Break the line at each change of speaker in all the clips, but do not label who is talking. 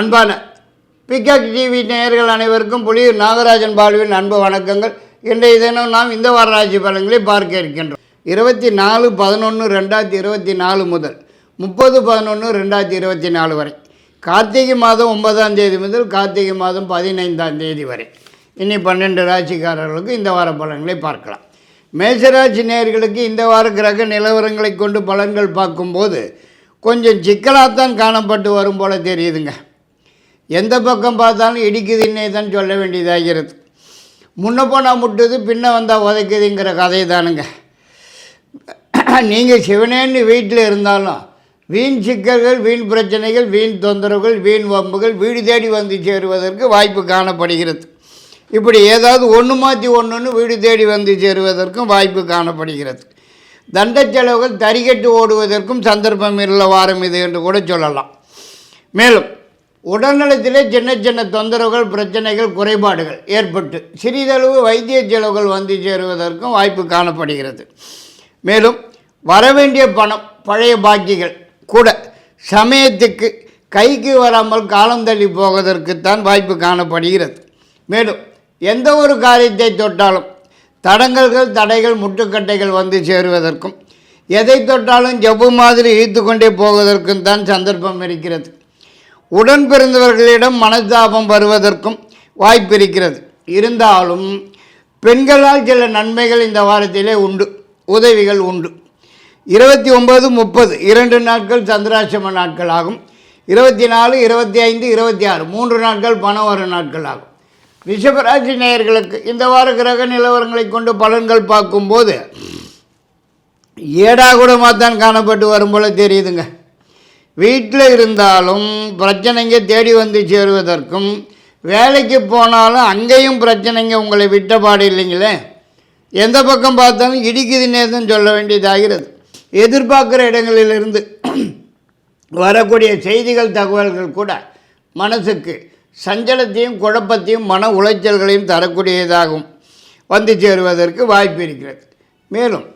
அன்பான peacock TV நேயர்கள் அனைவருக்கும் புலியூர் நாகராஜன் பாலுவின் அன்பு வணக்கங்கள். இன்றைய தினம் நாம் இந்த வார ராசி பலன்களை பார்க்க இருக்கின்றோம். இருபத்தி நாலு பதினொன்று ரெண்டாயிரத்தி இருபத்தி நாலு முதல் முப்பது பதினொன்று ரெண்டாயிரத்தி இருபத்தி நாலு வரை. கார்த்திகை மாதம் ஒன்பதாம் தேதி முதல் கார்த்திகை மாதம் பதினைந்தாம் தேதி வரை. இனி பன்னெண்டு ராசிக்காரர்களுக்கு இந்த வார பலன்களை பார்க்கலாம். மேஷராசி நேயர்களுக்கு இந்த வார கிரக நிலவரங்களை கொண்டு பலன்கள் பார்க்கும்போது கொஞ்சம் சிக்கலாகத்தான் காணப்பட்டு வரும் போல தெரியுதுங்க. எந்த பக்கம் பார்த்தாலும் இடிக்குதுன்னே தான் சொல்ல வேண்டியதாகிறது முன்ன போனால் முட்டுது பின்ன வந்தால் உதைக்குதுங்கிற கதை தானுங்க. நீங்கள் சிவனேன்னு வீட்டில் இருந்தாலும் வீண் சிக்கல்கள் வீண் பிரச்சனைகள் வீண் தொந்தரவுகள் வீண் வம்புகள் வீடு தேடி வந்து சேருவதற்கு வாய்ப்பு காணப்படுகிறது. இப்படி ஏதாவது ஒன்று மாற்றி ஒன்றுன்னு வீடு தேடி வந்து சேருவதற்கும் வாய்ப்பு காணப்படுகிறது. தண்ட செலவுகள் தறிகட்டு ஓடுவதற்கும் சந்தர்ப்பம் இல்லை வாரம் இது என்று கூட சொல்லலாம். மேலும் உடல்நலத்திலே சின்ன சின்ன தொந்தரவுகள் பிரச்சனைகள் குறைபாடுகள் ஏற்பட்டு சிறிதளவு வைத்திய செலவுகள் வந்து சேருவதற்கும் வாய்ப்பு காணப்படுகிறது. மேலும் வரவேண்டிய பணம் பழைய பாக்கிகள் கூட சமயத்துக்கு கைக்கு வராமல் காலம் தள்ளி போவதற்குத்தான் வாய்ப்பு காணப்படுகிறது. மேலும் எந்த ஒரு காரியத்தை தொட்டாலும் தடங்கல்கள் தடைகள் முட்டுக்கட்டைகள் வந்து சேருவதற்கும் எதை தொட்டாலும் ஜப்பு மாதிரி இழுத்து கொண்டே போவதற்கும் தான் சந்தர்ப்பம் இருக்கிறது. உடன் பிறந்தவர்களிடம் மனஸ்தாபம் வருவதற்கும் வாய்ப்பு இருக்கிறது இருந்தாலும் பெண்களால் சில நன்மைகள் இந்த வாரத்திலே உண்டு உதவிகள் உண்டு. இருபத்தி ஒன்பது முப்பது இரண்டு நாட்கள் சந்திராசிரம நாட்கள் ஆகும் இருபத்தி நாலு இருபத்தி ஐந்து இருபத்தி ஆறு மூன்று நாட்கள் பணம் வரும் நாட்கள் ஆகும் ரிஷபராசி நேயர்களுக்கு இந்த வார கிரக நிலவரங்களை கொண்டு பலன்கள் பார்க்கும்போது ஏடாகூடமாக தான் காணப்பட்டு வரும் போல தெரியுதுங்க. வீட்டில் இருந்தாலும் பிரச்சனைங்க தேடி வந்து சேருவதற்கும் வேலைக்கு போனாலும் அங்கேயும் பிரச்சனைங்க உங்களை விட்டபாடு இல்லைங்களே? எந்த பக்கம் பார்த்தாலும் இடிக்குதுன்னேதும் சொல்ல வேண்டியதாகிறது எதிர்பார்க்குற இடங்களிலிருந்து வரக்கூடிய செய்திகள் தகவல்கள் கூட மனசுக்கு சஞ்சலத்தையும் குழப்பத்தையும் மன உளைச்சல்களையும் தரக்கூடியதாகும் வந்து சேருவதற்கு வாய்ப்பு இருக்கிறது. மேலும்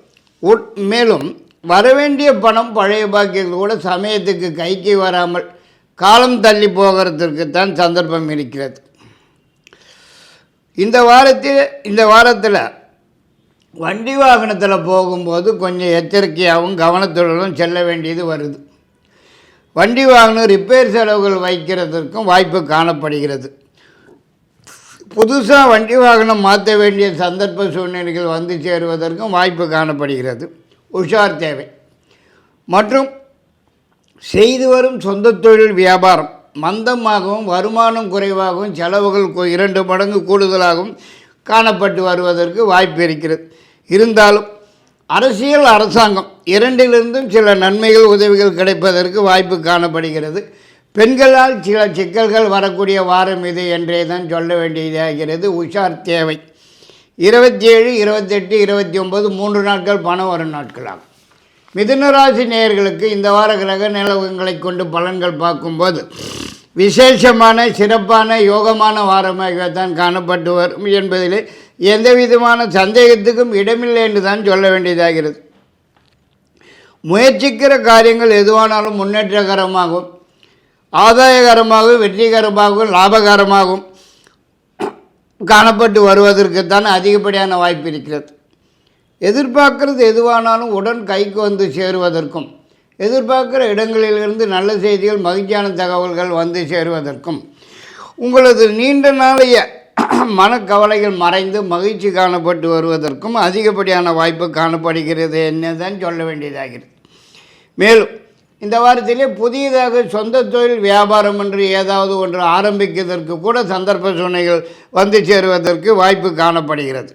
உட்- மேலும் வரவேண்டிய பணம் பழைய பாக்கியங்கள் கூட சமயத்துக்கு கைக்கு வராமல் காலம் தள்ளி போகிறதுக்கு தான் சந்தர்ப்பம் இருக்கிறது. இந்த வாரத்தில் இந்த வாரத்தில் வண்டி வாகனத்தில் போகும்போது கொஞ்சம் எச்சரிக்கையாகவும் கவனத்துடனும் செல்ல வேண்டியது வருது. வண்டி வாகனம் ரிப்பேர் செலவுகள் வைக்கிறதுக்கும் வாய்ப்பு காணப்படுகிறது. புதுசாக வண்டி வாகனம் மாற்ற வேண்டிய சந்தர்ப்ப சூழ்நிலைகள் வந்து சேருவதற்கும் வாய்ப்பு காணப்படுகிறது. உஷார் தேவை. மற்றும் செய்து வரும் சொந்த தொழில் வியாபாரம் மந்தமாகவும் வருமானம் குறைவாகவும் செலவுகள் இரண்டு மடங்கு கூடுதலாகவும் காணப்பட்டு வருவதற்கு வாய்ப்பு இருக்கிறது. இருந்தாலும் அரசியல் அரசாங்கம் இரண்டிலிருந்தும் சில நன்மைகள் உதவிகள் கிடைப்பதற்கு வாய்ப்பு காணப்படுகிறது. பெண்களால் சில சிக்கல்கள் வரக்கூடிய வாரம் இது என்றே தான் சொல்ல வேண்டியதாகிறது. உஷார் தேவை. இருபத்தி ஏழு இருபத்தெட்டு இருபத்தி ஒம்பது மூன்று நாட்கள் பணம் வரும் நாட்களாகும். மிதுன ராசி நேயர்களுக்கு இந்த வார கிரக நிலவங்களை கொண்டு பலன்கள் பார்க்கும்போது விசேஷமான சிறப்பான யோகமான வாரமாக தான் காணப்பட்டு வரும் என்பதிலே எந்த விதமான சந்தேகத்துக்கும் இடமில்லை என்று தான் சொல்ல வேண்டியதாகிறது. முயற்சிக்கிற காரியங்கள் எதுவானாலும் முன்னேற்றகரமாகவும் ஆதாயகரமாகவும் வெற்றிகரமாகவும் லாபகரமாகவும் காணப்பட்டு வருவதற்குத்தான் அதிகப்படியான வாய்ப்பு இருக்கிறது. எதிர்பார்க்கறது எதுவானாலும் உடன் கைக்கு வந்து சேருவதற்கும் எதிர்பார்க்குற இடங்களிலிருந்து நல்ல செய்திகள் மகிழ்ச்சியான தகவல்கள் வந்து சேருவதற்கும் உங்களது நீண்ட நாளைய மனக்கவலைகள் மறைந்து மகிழ்ச்சி காணப்பட்டு வருவதற்கும் அதிகப்படியான வாய்ப்பு காணப்படுகிறது. என்னதான் சொல்ல வேண்டியதாகிறது. மேலும் இந்த வாரத்திலே புதியதாக சொந்த தொழில் வியாபாரம் என்று ஏதாவது ஒன்று ஆரம்பிக்கிறதற்கு கூட சந்தர்ப்ப சூழ்நிலைகள் வந்து சேருவதற்கு வாய்ப்பு காணப்படுகிறது.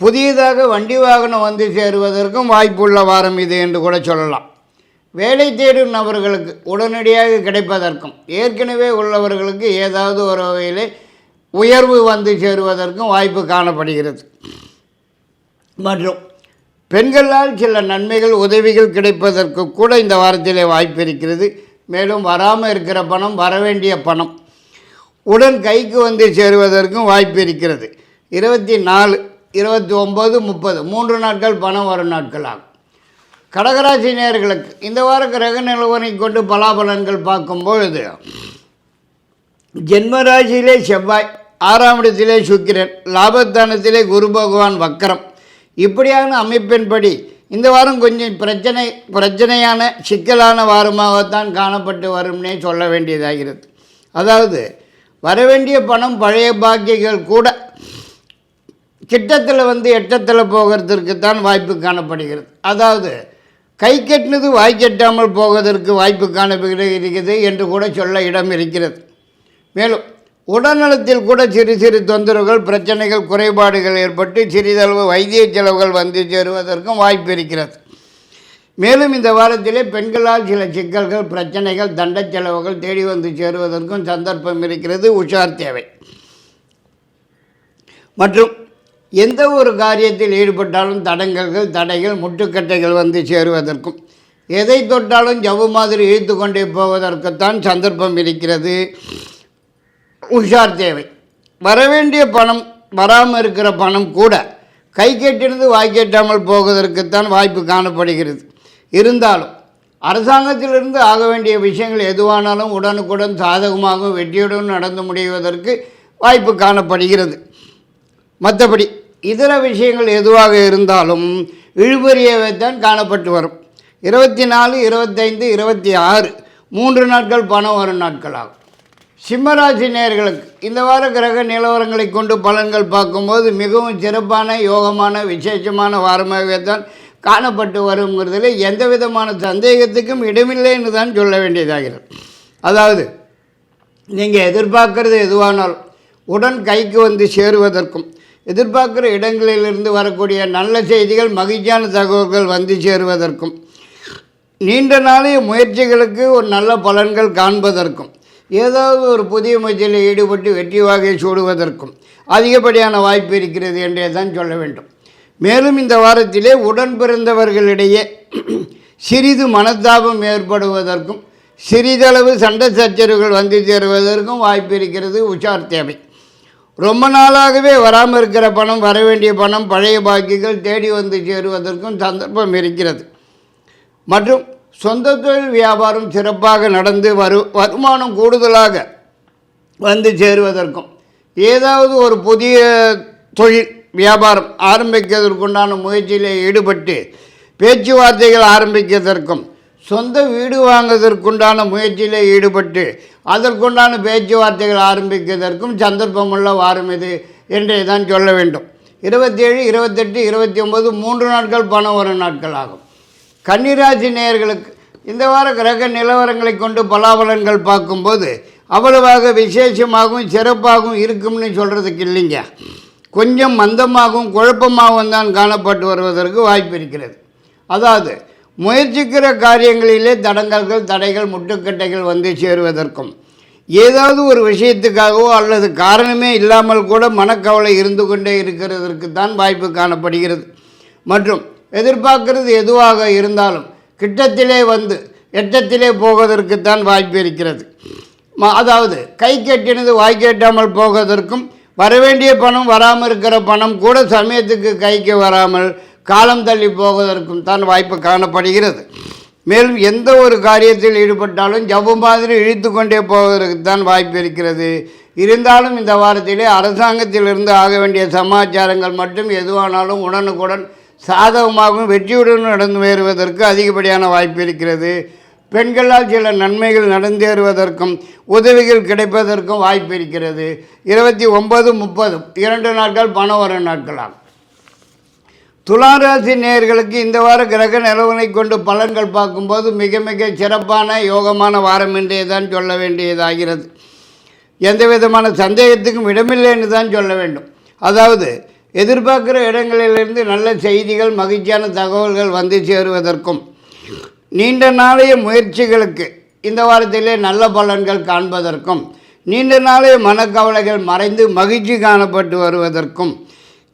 புதியதாக வண்டி வாகனம் வந்து சேருவதற்கும் வாய்ப்புள்ள வாரம் இது என்று கூட சொல்லலாம். வேலை தேடும் நபர்களுக்கு உடனடியாக கிடைப்பதற்கும் ஏற்கனவே உள்ளவர்களுக்கு ஏதாவது ஒரு வகையிலே உயர்வு வந்து சேருவதற்கும் வாய்ப்பு காணப்படுகிறது. மற்றும் பெண்களால் சில நன்மைகள் உதவிகள் கிடைப்பதற்கு கூட இந்த வாரத்திலே வாய்ப்பு இருக்கிறது. மேலும் வராமல் இருக்கிற பணம் வரவேண்டிய பணம். உடன் கைக்கு வந்து சேருவதற்கும் வாய்ப்பு இருக்கிறது. இருபத்தி நாலு இருபத்தி ஒம்பது முப்பது மூன்று நாட்கள் பணம் வரும் நாட்கள் ஆகும் கடகராசி நேர்களுக்கு இந்த வார கிரக நிலவரை கொண்டு பலாபலன்கள் பார்க்கும் பொழுது ஜென்மராசியிலே செவ்வாய் ஆறாம் இடத்திலே சுக்கிரன் லாபத்தானத்திலே குரு பகவான் வக்கரம். இப்படியான அமைப்பின்படி இந்த வாரம் கொஞ்சம் பிரச்சனை பிரச்சனையான சிக்கலான வாரமாகத்தான் காணப்பட்டு வரும்னே சொல்ல வேண்டியதாகிறது. அதாவது வரவேண்டிய பணம் பழைய பாக்கியங்கள் கூட கிட்டத்தில் வந்து எட்டத்தில் போகிறதுக்கு தான் வாய்ப்பு காணப்படுகிறது. அதாவது கை கட்டினது வாய் கட்டாமல் போவதற்கு வாய்ப்பு காணப்படுகிறது என்று கூட சொல்ல இடம் இருக்கிறது. மேலும் உடல்நலத்தில் கூட சிறு சிறு தொந்தரவுகள் பிரச்சனைகள் குறைபாடுகள் ஏற்பட்டு சிறிதளவு வைத்திய செலவுகள் வந்து சேருவதற்கும் வாய்ப்பு இருக்கிறது. மேலும் இந்த வாரத்திலே பெண்களால் சில சிக்கல்கள் பிரச்சனைகள் தண்ட செலவுகள் தேடி வந்து சேருவதற்கும் சந்தர்ப்பம் இருக்கிறது. உஷார் தேவை. மற்றும் எந்த ஒரு காரியத்தில் ஈடுபட்டாலும் தடங்கல்கள் தடைகள் முட்டுக்கட்டைகள் வந்து சேருவதற்கும் எதை தொட்டாலும் ஜவ்வு மாதிரி இழுத்து கொண்டே போவதற்குத்தான் சந்தர்ப்பம் இருக்கிறது. உஷார் தேவை. வரவேண்டிய பணம் வராமல் இருக்கிற பணம் கூட கை கேட்டிருந்து வாய் கேட்டாமல் போவதற்குத்தான் வாய்ப்பு காணப்படுகிறது. இருந்தாலும் அரசாங்கத்திலிருந்து ஆக வேண்டிய விஷயங்கள் எதுவானாலும் உடனுக்குடன் சாதகமாகவும் வெற்றியுடன் நடந்து முடிவதற்கு வாய்ப்பு காணப்படுகிறது. மற்றபடி இதர விஷயங்கள் எதுவாக இருந்தாலும் இழுபறியவை தான் காணப்பட்டு வரும். இருபத்தி நாலு இருபத்தைந்து இருபத்தி ஆறு மூன்று நாட்கள் பணம் வரும் நாட்களாகும். சிம்மராசி நேர்களுக்கு இந்த வார கிரக நிலவரங்களை கொண்டு பலன்கள் பார்க்கும்போது மிகவும் சிறப்பான யோகமான விசேஷமான வாரமாகவே தான் காணப்பட்டு வருங்கிறதுல எந்த விதமான சந்தேகத்துக்கும் இடமில்லைன்னு தான் சொல்ல வேண்டியதாகிறது. அதாவது நீங்கள் எதிர்பார்க்கறது எதுவானாலும் உடன் கைக்கு வந்து சேருவதற்கும் எதிர்பார்க்குற இடங்களிலிருந்து வரக்கூடிய நல்ல செய்திகள் மகிழ்ச்சியான தகவல்கள் வந்து சேருவதற்கும் நீண்ட நாளைய முயற்சிகளுக்கு ஒரு நல்ல பலன்கள் காண்பதற்கும் ஏதாவது ஒரு புதிய முயற்சியில் ஈடுபட்டு வெற்றி வாகை சூடுவதற்கும் அதிகப்படியான வாய்ப்பு இருக்கிறது என்றே தான் சொல்ல வேண்டும். மேலும் இந்த வாரத்திலே உடன் பிறந்தவர்களிடையே சிறிது மனத்தாபம் ஏற்படுவதற்கும் சிறிதளவு சண்டை சச்சரவுகள் வந்து சேருவதற்கும் வாய்ப்பு இருக்கிறது உஷார் தேவை. ரொம்ப நாளாகவே வராமல் இருக்கிற பணம் வர வேண்டிய பணம் பழைய பாக்கிகள் தேடி வந்து சேருவதற்கும் சந்தர்ப்பம் இருக்கிறது. மற்றும் சொந்த தொழில் வியாபாரம் சிறப்பாக நடந்து வரு வருமானம் கூடுதலாக வந்து சேருவதற்கும் ஏதாவது ஒரு புதிய தொழில் வியாபாரம் ஆரம்பிக்கிறதற்குண்டான முயற்சியில் ஈடுபட்டு பேச்சுவார்த்தைகள் ஆரம்பிக்கிறதற்கும் சொந்த வீடு வாங்குவதற்குண்டான முயற்சியில் ஈடுபட்டு அதற்குண்டான பேச்சுவார்த்தைகள் ஆரம்பிக்கிறதற்கும் சந்தர்ப்பமுள்ள வாரம் இது என்றே தான் சொல்ல வேண்டும். இருபத்தேழு இருபத்தெட்டு இருபத்தி ஒம்பது மூன்று நாட்கள் பணம் வரும் நாட்கள் ஆகும். கன்னிராசி நேயர்களுக்கு இந்த வார கிரக நிலவரங்களை கொண்டு பலாபலன்கள் பார்க்கும்போது அவ்வளவாக விசேஷமாகவும் சிறப்பாகவும் இருக்கும்னு சொல்கிறதுக்கு இல்லைங்க. கொஞ்சம் மந்தமாகவும் குழப்பமாகவும் தான் காணப்பட்டு வருவதற்கு வாய்ப்பு இருக்கிறது. அதாவது முயற்சிக்கிற காரியங்களிலே தடங்கல்கள் தடைகள் முட்டுக்கட்டைகள் வந்து சேருவதற்கும் ஏதாவது ஒரு விஷயத்துக்காகவோ அல்லது காரணமே இல்லாமல் கூட மனக்கவலை இருந்து கொண்டே இருக்கிறதற்கு தான் வாய்ப்பு காணப்படுகிறது. மற்றும் எதிர்பார்க்கறது எதுவாக இருந்தாலும் கிட்டத்திலே வந்து எட்டத்திலே போவதற்குத்தான் வாய்ப்பு இருக்கிறது. அதாவது கை கட்டினது வாய் கேட்டாமல் போவதற்கும் வரவேண்டிய பணம் வராமல் இருக்கிற பணம் கூட சமயத்துக்கு கைக்கு வராமல் காலம் தள்ளி போவதற்கும் தான் வாய்ப்பு காணப்படுகிறது. மேலும் எந்த ஒரு காரியத்தில் ஈடுபட்டாலும் ஜவ்வு மாதிரி இழுத்து கொண்டே போவதற்கு தான் வாய்ப்பு இருக்கிறது. இருந்தாலும் இந்த வாரத்திலே அரசாங்கத்திலிருந்து ஆக வேண்டிய சமாச்சாரங்கள் மட்டும் எதுவானாலும் உடனுக்குடன் சாதகமாகவும் வெற்றியுடன் நடந்து வருவதற்கு அதிகப்படியான வாய்ப்பு இருக்கிறது. பெண்களால் சில நன்மைகள் நடந்தேறுவதற்கும் உதவிகள் கிடைப்பதற்கும் வாய்ப்பு இருக்கிறது. இருபத்தி ஒன்பது முப்பது இரண்டு நாட்கள் பணம் வரும் நாட்களாகும் துளாராசி நேயர்களுக்கு இந்த வார கிரக நிலவனை கொண்டு பலன்கள் பார்க்கும்போது மிக மிக சிறப்பான யோகமான வாரம் என்றே தான் சொல்ல வேண்டியதாகிறது. எந்த விதமான சந்தேகத்துக்கும் இடமில்லைன்னு தான் சொல்ல வேண்டும். அதாவது எதிர்பார்க்குற இடங்களிலிருந்து நல்ல செய்திகள் மகிழ்ச்சியான தகவல்கள் வந்து சேருவதற்கும். நீண்ட நாளைய முயற்சிகளுக்கு இந்த வாரத்திலே நல்ல பலன்கள் காண்பதற்கும் நீண்ட நாளைய மனக்கவலைகள் மறைந்து மகிழ்ச்சி காணப்பட்டு வருவதற்கும்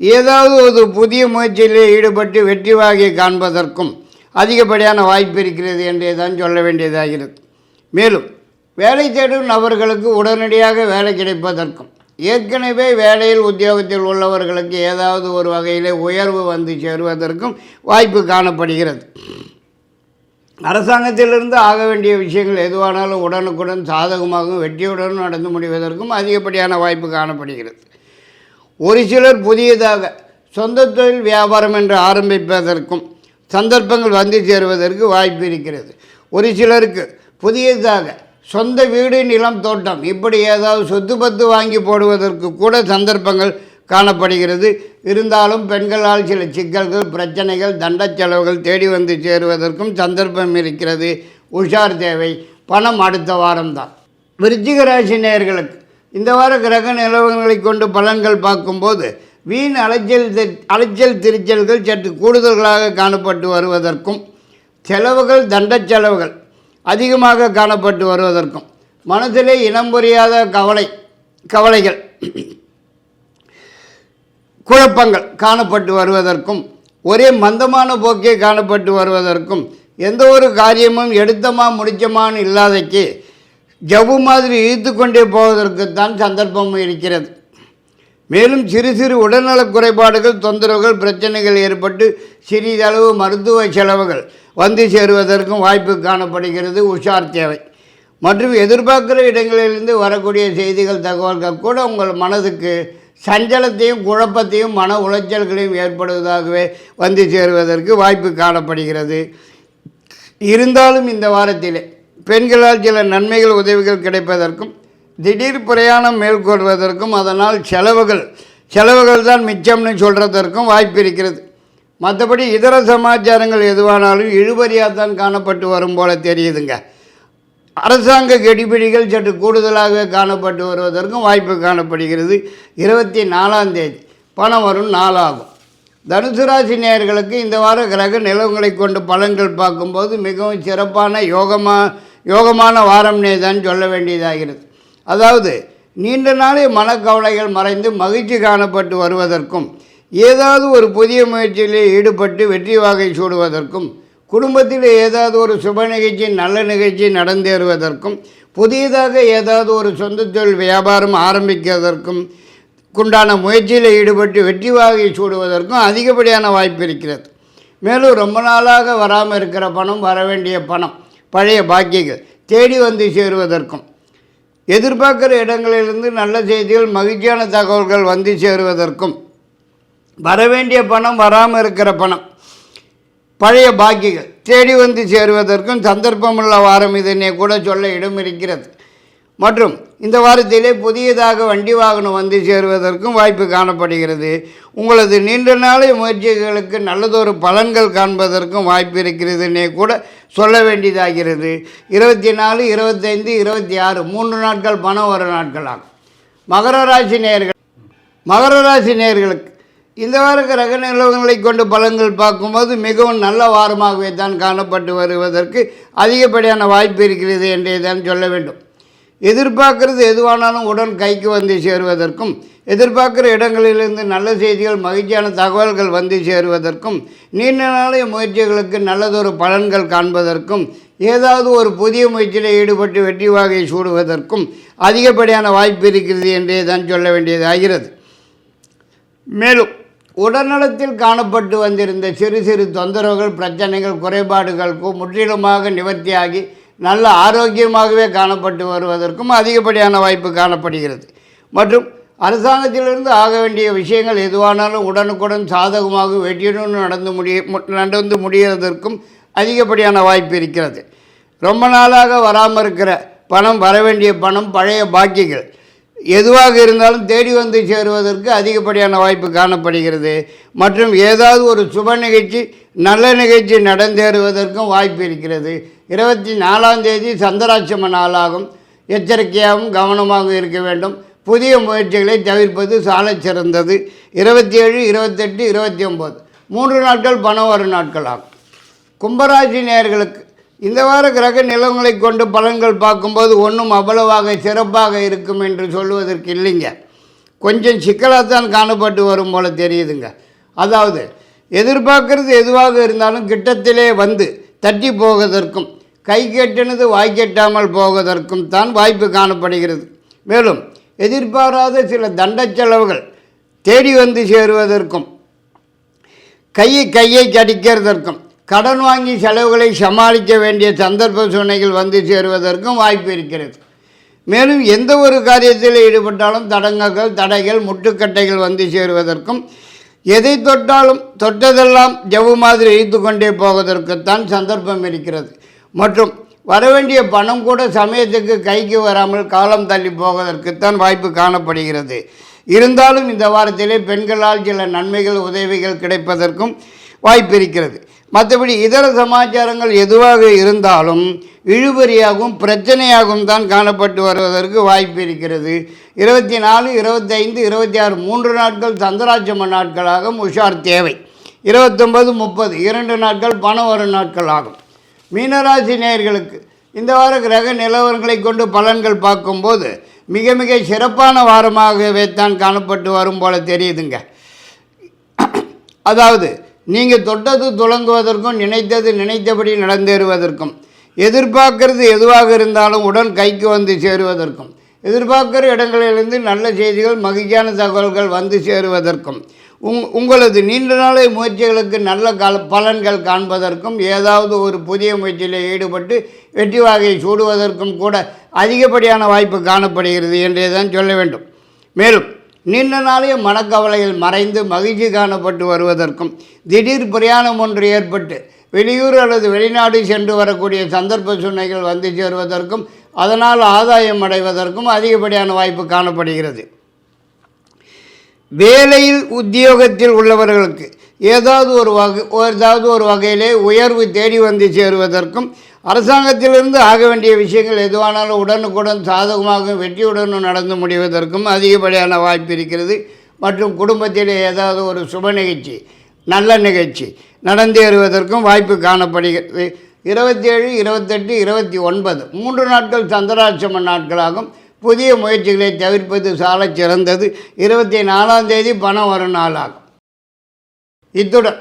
ஏதாவது ஒரு புதிய முயற்சியிலே ஈடுபட்டு வெற்றி வாகை காண்பதற்கும் அதிகப்படியான வாய்ப்பு இருக்கிறது என்றே தான் சொல்ல வேண்டியதாகிறது. மேலும் வேலை தேடும் நபர்களுக்கு உடனடியாக வேலை கிடைப்பதற்கும் ஏற்கனவே வேலையில் உத்தியோகத்தில் உள்ளவர்களுக்கு ஏதாவது ஒரு வகையிலே உயர்வு வந்து சேருவதற்கும் வாய்ப்பு காணப்படுகிறது. அரசாங்கத்திலிருந்து ஆக வேண்டிய விஷயங்கள் எதுவானாலும் உடனுக்குடன் சாதகமாகவும் வெற்றியுடனும் நடந்து முடிவதற்கும் அதிகப்படியான வாய்ப்பு காணப்படுகிறது. ஒரு சிலர் புதியதாக சொந்த தொழில் வியாபாரம் என்று ஆரம்பிப்பதற்கும் சந்தர்ப்பங்கள் வந்து சேருவதற்கு வாய்ப்பு இருக்கிறது. ஒரு சிலருக்கு புதியதாக சொந்த வீடு நிலம் தோட்டம். இப்படி ஏதாவது சொத்து பத்து வாங்கி போடுவதற்கு கூட சந்தர்ப்பங்கள் காணப்படுகிறது. இருந்தாலும் பெண்களால் சில சிக்கல்கள் பிரச்சனைகள் தண்ட செலவுகள் தேடி வந்து சேருவதற்கும் சந்தர்ப்பம் இருக்கிறது. உஷார் தேவை. பணம் அடுத்த வாரம்தான். விருச்சிக ராசி நேயர்களுக்கு இந்த வார கிரக நிலவரங்களை கொண்டு பலன்கள் பார்க்கும்போது வீண் அலைச்சல் தி- அலைச்சல் திருச்சல்கள் சற்று கூடுதல்களாக காணப்பட்டு வருவதற்கும் செலவுகள் தண்ட செலவுகள் அதிகமாக காணப்பட்டு வருவதற்கும் மனதிலே இனம் புரியாத கவலை கவலைகள் குழப்பங்கள் காணப்பட்டு வருவதற்கும் ஒரே மந்தமான போக்கே காணப்பட்டு வருவதற்கும் எந்த ஒரு காரியமும் எடுத்தமா முடிச்சமான்னு இல்லாதைக்கு ஜவ்வு மாதிரி இழுத்து கொண்டே போவதற்குத்தான் சந்தர்ப்பம் இருக்கிறது. மேலும் சிறு சிறு உடல்நலக் குறைபாடுகள் தொந்தரவுகள் பிரச்சனைகள் ஏற்பட்டு சிறிதளவு மருத்துவ செலவுகள் வந்து சேருவதற்கும் வாய்ப்பு காணப்படுகிறது. உஷார் தேவை மற்றும் எதிர்பார்க்கிற இடங்களிலிருந்து வரக்கூடிய செய்திகள் தகவல்கள் கூட உங்கள் மனதுக்கு சஞ்சலத்தையும் குழப்பத்தையும் மன உளைச்சல்களையும் ஏற்படுவதாகவே வந்து சேருவதற்கு வாய்ப்பு காணப்படுகிறது. இருந்தாலும் இந்த வாரத்திலே பெண்களால் சில நன்மைகள் உதவிகள் கிடைப்பதற்கும் திடீர் பிரயாணம் மேற்கொள்வதற்கும் அதனால் செலவுகள் செலவுகள் தான் மிச்சம்னு சொல்கிறதற்கும் வாய்ப்பு இருக்கிறது. மற்றபடி இதர சமாச்சாரங்கள் எதுவானாலும் இழுபறியாக தான் காணப்பட்டு வரும் போல தெரியுதுங்க. அரசாங்க கெடிபிடிகள் சற்று கூடுதலாக காணப்பட்டு வருவதற்கும் வாய்ப்பு காணப்படுகிறது. இருபத்தி நாலாம் தேதி பணம் வரும் நாளாகும். தனுசு ராசி நேயர்களுக்கு இந்த வார கிரக நிலவுகளை கொண்டு பலன்கள் பார்க்கும்போது மிகவும் சிறப்பான யோகமா யோகமான வாரம்னே தான் சொல்ல வேண்டியதாகிறது. அதாவது நீண்ட நாளே மனக்கவலைகள் மறைந்து மகிழ்ச்சி காணப்பட்டு வருவதற்கும் ஏதாவது ஒரு புதிய முயற்சியிலே ஈடுபட்டு வெற்றி வாகை சூடுவதற்கும் குடும்பத்தில் ஏதாவது ஒரு சுப நிகழ்ச்சி நல்ல நிகழ்ச்சி நடந்தேறுவதற்கும் புதியதாக ஏதாவது ஒரு சொந்த தொழில் வியாபாரம் ஆரம்பிக்கிறதற்கும் உண்டான முயற்சியில் ஈடுபட்டு வெற்றி வாகை சூடுவதற்கும் அதிகப்படியான வாய்ப்பு இருக்கிறது. மேலும் ரொம்ப நாளாக வராமல் இருக்கிற பணம் வர வேண்டிய பணம் பழைய பாக்கியங்கள் தேடி வந்து சேருவதற்கும். எதிர்பார்க்குற இடங்களிலிருந்து நல்ல செய்திகள் மகிழ்ச்சியான தகவல்கள் வந்து சேருவதற்கும் வரவேண்டிய பணம் வராமல் இருக்கிற பணம் பழைய பாக்கிகள் தேடி வந்து சேருவதற்கும் சந்தர்ப்பமுள்ள வாரம் இதனை கூட சொல்ல இடம் இருக்கிறது. மற்றும் இந்த வாரத்திலே புதியதாக வண்டி வாகனம் வந்து சேருவதற்கும் வாய்ப்பு காணப்படுகிறது. உங்களது நீண்ட நாளை முயற்சிகளுக்கு நல்லதொரு பலன்கள் காண்பதற்கும் வாய்ப்பு இருக்கிறதுனே கூட சொல்ல வேண்டியதாகிறது. இருபத்தி நாலு இருபத்தைந்து இருபத்தி ஆறு மூன்று நாட்கள் பணம் வர நாட்களாகும் மகர ராசி நேயர்கள் மகர ராசி நேர்களுக்கு இந்த வார கிரக நிலவரங்களை கொண்டு பலன்கள் பார்க்கும்போது மிகவும் நல்ல வாரமாகவே தான் காணப்பட்டு வருவதற்கு அதிகப்படியான வாய்ப்பு இருக்கிறது என்றே தான் சொல்ல வேண்டும். எதிர்பார்க்கறது எதுவானாலும் உடன் கைக்கு வந்து சேருவதற்கும் எதிர்பார்க்குற இடங்களிலிருந்து நல்ல செய்திகள் மகிழ்ச்சியான தகவல்கள் வந்து சேருவதற்கும் நீண்ட நாளைய முயற்சிகளுக்கு நல்லதொரு பலன்கள் காண்பதற்கும் ஏதாவது ஒரு புதிய முயற்சியில் ஈடுபட்டு வெற்றி வாகை சூடுவதற்கும் அதிகப்படியான வாய்ப்பு இருக்கிறது என்றே தான் சொல்ல வேண்டியதாகிறது. மேலும் உடல்நலத்தில் காணப்பட்டு வந்திருந்த சிறு சிறு தொந்தரவுகள் பிரச்சனைகள் குறைபாடுகளுக்கும் முற்றிலுமாக நிவர்த்தியாகி நல்ல ஆரோக்கியமாகவே காணப்பட்டு வருவதற்கும் அதிகப்படியான வாய்ப்பு காணப்படுகிறது. மற்றும் அரசாங்கத்திலிருந்து ஆக வேண்டிய விஷயங்கள் எதுவானாலும் உடனுக்குடன் சாதகமாக வெற்றியுடன் நடந்து முடிய நடந்து முடிவதற்கும் அதிகப்படியான வாய்ப்பு இருக்கிறது. ரொம்ப நாளாக வராமல் இருக்கிற பணம் வர வேண்டிய பணம் பழைய பாக்கிகள் எதுவாக இருந்தாலும் தேடி வந்து சேருவதற்கு அதிகப்படியான வாய்ப்பு காணப்படுகிறது. மற்றும் ஏதாவது ஒரு சுப நிகழ்ச்சி நல்ல நிகழ்ச்சி நடந்தேறுவதற்கும் வாய்ப்பு இருக்கிறது. இருபத்தி நாலாம் தேதி சந்திராட்சம நாளாகும். எச்சரிக்கையாகவும் கவனமாகவும் இருக்க வேண்டும். புதிய முயற்சிகளை தவிர்ப்பது சாலச் சிறந்தது. இருபத்தி ஏழு இருபத்தெட்டு இருபத்தி ஒம்பது. மூன்று நாட்கள் பணம் வரும் நாட்களாகும். கும்பராசி நேர்களுக்கு இந்த வார கிரக நிலங்களை கொண்டு பலன்கள் பார்க்கும்போது ஒன்றும் அவ்வளவாக சிறப்பாக இருக்கும் என்று சொல்லுவதற்கு இல்லைங்க. கொஞ்சம் சிக்கலாகத்தான் காணப்பட்டு வரும் போல தெரியுதுங்க. அதாவது எதிர்பார்க்கறது எதுவாக இருந்தாலும் கிட்டத்திலே வந்து தட்டி போவதற்கும் கை கெட்டினது வாய் கெட்டாமல் போவதற்கும் தான் வாய்ப்பு காணப்படுகிறது. மேலும் எதிர்பாராத சில தண்ட செலவுகள் தேடி வந்து சேருவதற்கும் கையை கையை கடிக்கிறதற்கும் கடன் வாங்கி செலவுகளை சமாளிக்க வேண்டிய சந்தர்ப்ப சூழ்நிலைகள் வந்து சேருவதற்கும் வாய்ப்பு இருக்கிறது. மேலும் எந்த ஒரு காரியத்தில் ஈடுபட்டாலும் தடங்கல்கள் தடைகள் முட்டுக்கட்டைகள் வந்து சேருவதற்கும் எதை தொட்டாலும் தொட்டதெல்லாம் ஜவு மாதிரி இழுத்து கொண்டே போவதற்குத்தான் சந்தர்ப்பம் இருக்கிறது. மற்றும் வரவேண்டிய பணம் கூட சமயத்துக்கு கைக்கு வராமல் காலம் தள்ளி போவதற்குத்தான் வாய்ப்பு காணப்படுகிறது. இருந்தாலும் இந்த வாரத்திலே பெண்களால் சில நன்மைகள் உதவிகள் கிடைப்பதற்கும் வாய்ப்பு இருக்கிறது. மற்றபடி இதர சமாச்சாரங்கள் எதுவாக இருந்தாலும் இழுபறியாகவும் பிரச்சனையாகவும் தான் காணப்பட்டு வருவதற்கு வாய்ப்பு இருக்கிறது. இருபத்தி நாலு இருபத்தைந்து இருபத்தி ஆறு மூன்று நாட்கள் சந்திராட்சம நாட்களாக உஷார் தேவை. இருபத்தொம்பது முப்பது இரண்டு நாட்கள் பணம் வரும் நாட்கள் ஆகும் மீனராசி நேயர்களுக்கு இந்த வார கிரக நிலவரங்களை கொண்டு பலன்கள் பார்க்கும்போது மிக மிக சிறப்பான வாரமாகவே தான் காணப்பட்டு வரும் போல தெரியுதுங்க. அதாவது நீங்கள் தொட்டது துளங்குவதற்கும் நினைத்தது நினைத்தபடி நடந்தேறுவதற்கும். எதிர்பார்க்கறது எதுவாக இருந்தாலும் உடன் கைக்கு வந்து சேருவதற்கும். எதிர்பார்க்கிற இடங்களிலிருந்து நல்ல செய்திகள் மகிழ்ச்சியான தகவல்கள் வந்து சேருவதற்கும். உங் உங்களது நீண்ட நாளை முயற்சிகளுக்கு நல்ல கால பலன்கள் காண்பதற்கும் ஏதாவது ஒரு புதிய முயற்சியில் ஈடுபட்டு வெற்றி வாகையை சூடுவதற்கும் கூட அதிகப்படியான வாய்ப்பு காணப்படுகிறது என்றே தான் சொல்ல வேண்டும். மேலும் நின்ற நாளைய மனக்கவலையில் மறைந்து மகிழ்ச்சி காணப்பட்டு வருவதற்கும் திடீர் பிரயாணம் ஒன்று ஏற்பட்டு வெளியூர் அல்லது வெளிநாடு சென்று வரக்கூடிய சந்தர்ப்ப சூழ்நிலைகள் வந்து சேருவதற்கும் அதனால் ஆதாயம் அடைவதற்கும் அதிகப்படியான வாய்ப்பு காணப்படுகிறது. வேலையில் உத்தியோகத்தில் உள்ளவர்களுக்கு ஏதாவது ஒரு வகை ஏதாவது ஒரு வகையிலே உயர்வு தேடி வந்து சேருவதற்கும் அரசாங்கத்திலிருந்து ஆக வேண்டிய விஷயங்கள் எதுவானாலும் உடனுக்குடன் சாதகமாகவும் வெற்றியுடனும் நடந்து முடிவதற்கும் அதிகப்படியான வாய்ப்பு இருக்கிறது. மற்றும் குடும்பத்திலே ஏதாவது ஒரு சுப நிகழ்ச்சி நல்ல நிகழ்ச்சி நடந்தேறுவதற்கும் வாய்ப்பு காணப்படுகிறது. இருபத்தி ஏழு இருபத்தெட்டு இருபத்தி ஒன்பது மூன்று நாட்கள் சந்திராட்சம நாட்களாகும். புதிய முயற்சிகளை தவிர்ப்பது சாலச் சிறந்தது. இருபத்தி நாலாம் தேதி பணம் வரும் நாளாகும். இத்துடன்